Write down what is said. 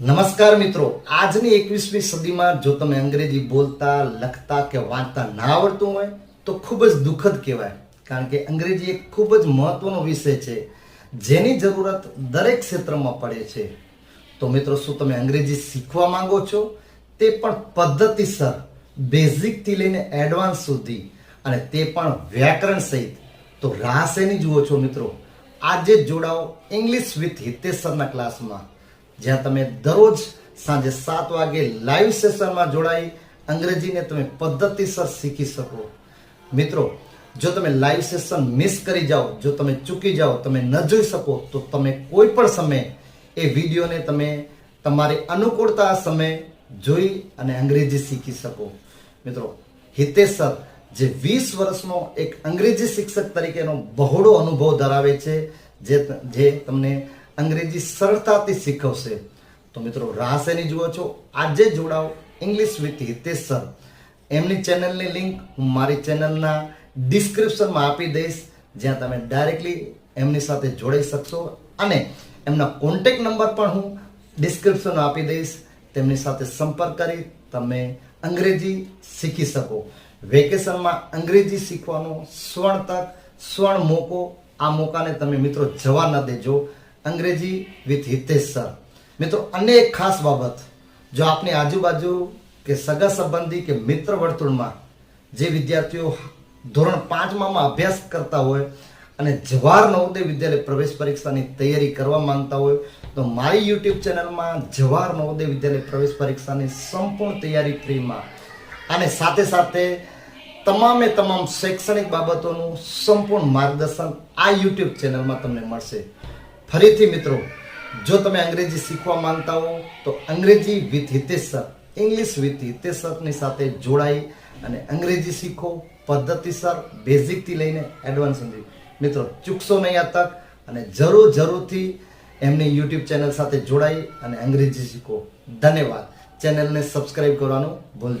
નમસ્કાર મિત્રો. આજની એકવીસમી સદીમાં જો તમે અંગ્રેજી બોલતા, લખતા કે વાંચતા ના આવડતું હોય, તો ખૂબ જ દુઃખદ કહેવાય. કારણ કે અંગ્રેજી એક ખૂબ જ મહત્વનો વિષય છે, જેની જરૂરત દરેક ક્ષેત્રમાં પડે છે. તો મિત્રો, શું તમે અંગ્રેજી શીખવા માંગો છો? તે પણ પદ્ધતિસર, બેઝિકથી લઈને એડવાન્સ સુધી, અને તે પણ વ્યાકરણ સહિત. તો રાહ શેની જુઓ છો મિત્રો? આજે જોડાઓ ઇંગ્લિશ વિથ હિતેશ્વરના ક્લાસમાં. જ્યાં તમે દરરોજ સાંજે સાત વાગે લાઈવ સેશનમાં જોડાઈ અંગ્રેજીને તમે પદ્ધતિસર શીખી શકો. મિત્રો, જો તમે લાઈવ સેશન મિસ કરી જાઓ, જો તમે ચૂકી જાઓ, તમે ન જોઈ શકો, તો તમે કોઈ પણ સમયે એ વિડીયોને તમે તમારી અનુકૂળતા સમયે જોઈ અને અંગ્રેજી શીખી શકો. મિત્રો હિતેશ સર જે વીસ વર્ષનો એક અંગ્રેજી શિક્ષક તરીકેનો બહોળો અનુભવ ધરાવે છે, જે જે તમને અંગ્રેજી સરળતાથી શીખવશે. તો મિત્રો શેની જુઓ છો? આજે જોડાઓ ઇંગ્લિશ વિથ હિતેશ સર એમની ચેનલની લિંક હું મારી ચેનલના ડિસ્ક્રિપ્શનમાં આપી દઈશ. જ્યાં તમે ડાયરેક્ટલી એમની સાથે જોડાઈ શકશો અને એમના કોન્ટેક્ટ નંબર પણ હું ડિસ્ક્રિપ્શનમાં આપી દઈશ. તેમની સાથે સંપર્ક કરી તમે અંગ્રેજી શીખી શકો. વેકેશનમાં અંગ્રેજી શીખવાનો સ્વર્ણ તક, સ્વર્ણ મોકો, આ મોકાને તમે મિત્રો જવા ન દેજો. અંગ્રેજી વિથ હિતેશ સર. મિત્રો અન્ય એક ખાસ બાબત, જો આપની આજુબાજુ કે સગા સંબંધી કે મિત્ર વર્તુળમાં જે વિદ્યાર્થીઓ ધોરણ પાંચમાં અભ્યાસ કરતા હોય અને જવાહર નવોદય વિદ્યાલય પ્રવેશ પરીક્ષાની તૈયારી કરવા માંગતા હોય, તો મારી યુટ્યુબ ચેનલમાં જવાહર નવોદય વિદ્યાલય પ્રવેશ પરીક્ષાની સંપૂર્ણ તૈયારી ફ્રીમાં. અને સાથે સાથે તમામે તમામ શૈક્ષણિક બાબતોનું સંપૂર્ણ માર્ગદર્શન આ યુટ્યુબ ચેનલમાં તમને મળશે. ફરીથી મિત્રો, જો તમે અંગ્રેજી શીખવા માંગતા હો, તો અંગ્રેજી with Hitesh English with Hitesh સાથે જોડાઈ અને અંગ્રેજી શીખો, પદ્ધતિસર, બેઝિકથી લઈને એડવાન્સ સુધી. મિત્રો, ચૂકશો નહીં આ તક અને જરૂર, જરૂરથી એમની યુટ્યુબ ચેનલ સાથે જોડાઈ અને અંગ્રેજી શીખો. ધન્યવાદ. ચેનલને સબસ્ક્રાઈબ કરવાનું ભૂલજો.